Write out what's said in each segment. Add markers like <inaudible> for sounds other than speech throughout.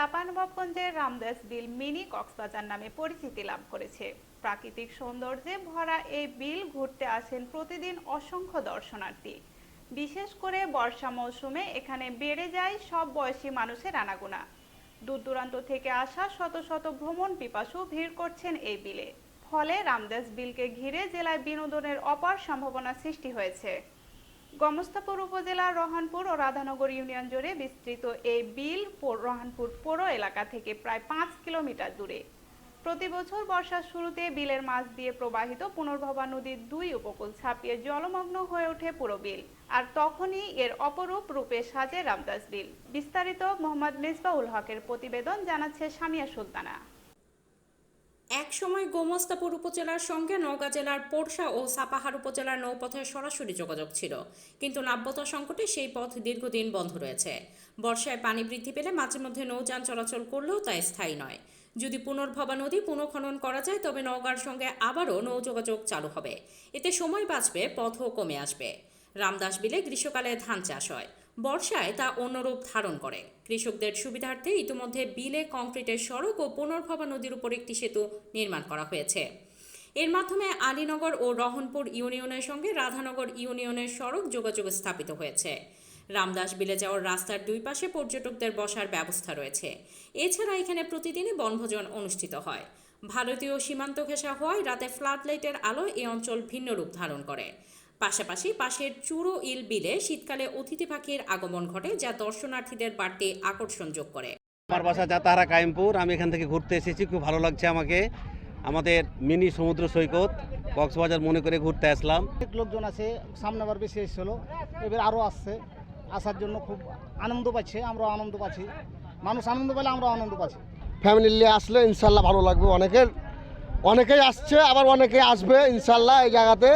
চাঁপানবাবগঞ্জের রামদাস বিল mini Cox's Bazar নামে পরিচিতি লাভ করেছে। প্রাকৃতিক সৌন্দর্যে ভরা এই বিল ঘুরতে আসেন প্রতিদিন অসংখ্য দর্শনার্থী। বিশেষ করে বর্ষা মৌসুমে এখানে বেড়ে যায় সব বয়সী মানুষের আনাগোনা। দূর দূরান্ত থেকে আসা শত শত ভ্রমণ পিপাসু ভিড় করছেন এই বিলে। ফলে রামদাস বিলকে ঘিরে জেলায় বিনোদনের অপার সম্ভাবনা সৃষ্টি হয়েছে। গমস্তাপুর উপজেলার রহানপুর ও রাধানগর ইউনিয়ন জুড়ে বিস্তৃত এই বিল রহানপুর পৌর এলাকা থেকে প্রায় পাঁচ কিলোমিটার দূরে। প্রতি বছর বর্ষার শুরুতে বিলের মাছ দিয়ে প্রবাহিত পুনর্ভবা নদীর দুই উপকূল ছাপিয়ে জলমগ্ন হয়ে ওঠে পুরো বিল। আর তখনই এর অপরূপ রূপে সাজে রামদাস বিল। বিস্তারিত মোহাম্মদ মিসবাউল হকের প্রতিবেদন জানাচ্ছে সামিয়া সুলতানা। একসময় গোমস্তাপুর উপজেলার সঙ্গে নওগাঁ জেলার পোরশা ও সাপাহার উপজেলার নৌপথে সরাসরি যোগাযোগ ছিল। কিন্তু নাব্যতা সংকটে সেই পথ দীর্ঘদিন বন্ধ রয়েছে। বর্ষায় পানি বৃদ্ধি পেলে মাঝে মধ্যে নৌযান চলাচল করলেও তা স্থায়ী নয়। যদি পুনর্ভবা নদী পুনঃখনন করা যায়, তবে নওগাঁর সঙ্গে আবারও নৌ যোগাযোগ চালু হবে। এতে সময় বাঁচবে, পথও কমে আসবে। রামদাস বিলে গ্রীষ্মকালে ধান চাষ হয়। বর্ষায় তা অন্যরূপ ধারণ করে। কৃষকদের সুবিধার্থে ইতিমধ্যে বিলে কংক্রিটের সড়ক ও পুনর্ভবা নদীর উপর একটি সেতু নির্মাণ করা হয়েছে। এর মাধ্যমে আলীনগর ও রহনপুর ইউনিয়নের সঙ্গে রাধানগর ইউনিয়নের সড়ক যোগাযোগ স্থাপিত হয়েছে। রামদাস বিলে যাওয়ার রাস্তার দুই পাশে পর্যটকদের বসার ব্যবস্থা রয়েছে। এছাড়া এখানে প্রতিদিনই বনভোজন অনুষ্ঠিত হয়। ভারতীয় সীমান্ত ঘেঁষা হওয়ায় রাতে ফ্লাড লাইটের আলো এই অঞ্চল ভিন্ন রূপ ধারণ করে। পাশাপাশি পাশের চুরো ইল বিলে শীতকালে অতিথি পাখির আগমন ঘটে যা দর্শনার্থীদের বাড়তি আকর্ষণ যোগ করে। আমার বাসা যাতাহারা কায়েমপুর আমি এখান থেকে ঘুরতে এসেছি খুব ভালো লাগছে আমাকে। আমাদের মিনি সমুদ্র সৈকত কক্সবাজার মনে করে ঘুরতে আসলাম। অনেক লোকজন আছে সামনে আবার বেশি এসেছিল। এবার আরও আসছে। আসার জন্য খুব আনন্দ পাচ্ছে আমরাও আনন্দ পাচ্ছি। মানুষ আনন্দ পেলে আমরাও আনন্দ পাচ্ছি। ফ্যামিলি নিয়ে আসলে ইনশাল্লাহ ভালো লাগবে অনেকের। অনেকেই আসছে আবার অনেকে আসবে ইনশাল্লাহ এই জায়গাতে।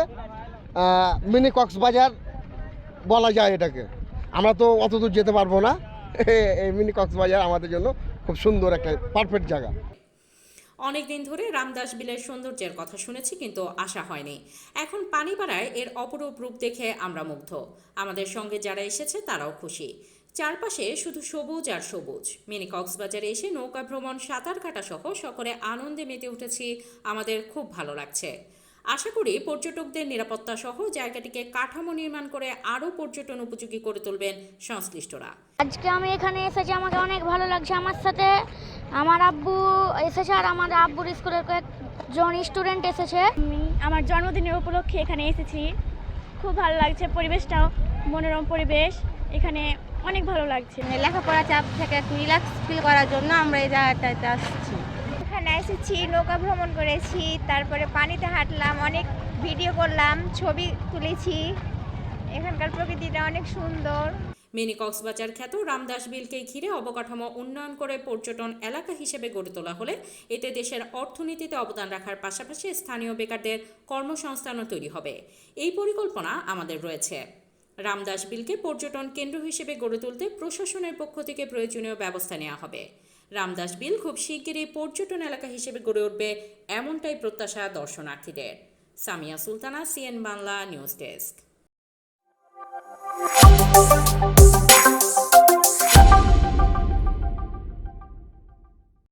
মিনি কক্সবাজার বলা যায় এটাকে। আমরা তো অত দূর যেতে পারব না। <laughs> এই মিনি কক্সবাজার আমাদের জন্য খুব সুন্দর একটা পারফেক্ট জায়গা। অনেকদিন ধরে রামদাস বিলের সৌন্দর্যের কথা শুনেছি, কিন্তু আশা হয়নি। এখন পানি বাড়ায় এর অপরূপ রূপ দেখে আমরা মুগ্ধ। আমাদের সঙ্গে যারা এসেছে, তারাও খুশি। চারপাশে শুধু সবুজ আর সবুজ। মিনি কক্সবাজারে এসে নৌকা ভ্রমণ, সাঁতার কাটা সহ সকলে আনন্দে মেতে উঠেছি। আমাদের খুব ভালো লাগছে। আশা করি পর্যটকদের নিরাপত্তা সহ জায়গাটিকে কাঠামো নির্মাণ করে আরও পর্যটন উপযোগী করে তুলবেন সংশ্লিষ্টরা। আজকে আমি এখানে এসেছি আমাকে অনেক ভালো লাগছে। আমার সাথে আমার আব্বু এসেছে আর আমার আব্বুর স্কুলের কয়েকজন স্টুডেন্ট এসেছে। আমি আমার জন্মদিনের উপলক্ষে এখানে এসেছি। খুব ভালো লাগছে পরিবেশটাও মনোরম পরিবেশ। এখানে অনেক ভালো লাগছে। মানে লেখাপড়া চাপ থেকে একটু রিল্যাক্স ফিল করার জন্য আমরা এই জায়গাটাতে আসছি। এখানে এসেছি, নৌকা ভ্রমণ করেছি, তারপরে পানিতে হাঁটলাম, অনেক ভিডিও করলাম, ছবি তুলেছি। এখানকার প্রকৃতিটা অনেক সুন্দর। মিনি কক্সবাজার খ্যাত রামদাস বিলকে ঘিরে অবকাঠামো উন্নয়ন করে পর্যটন এলাকা হিসেবে গড়ে তোলা হলে এতে দেশের অর্থনীতিতে অবদান রাখার পাশাপাশি স্থানীয় বেকারদের কর্মসংস্থানও তৈরি হবে। এই পরিকল্পনা আমাদের রয়েছে। রামদাস বিলকে পর্যটন কেন্দ্র হিসেবে গড়ে তুলতে প্রশাসনের পক্ষ থেকে প্রয়োজনীয় ব্যবস্থা নেওয়া হবে। রামদাস বিল খুব শিগগিরই পর্যটন এলাকা হিসেবে গড়ে উঠবে এমনটাই প্রত্যাশা দর্শনার্থীদের। Samia Sultana, CN Bangla, news desk.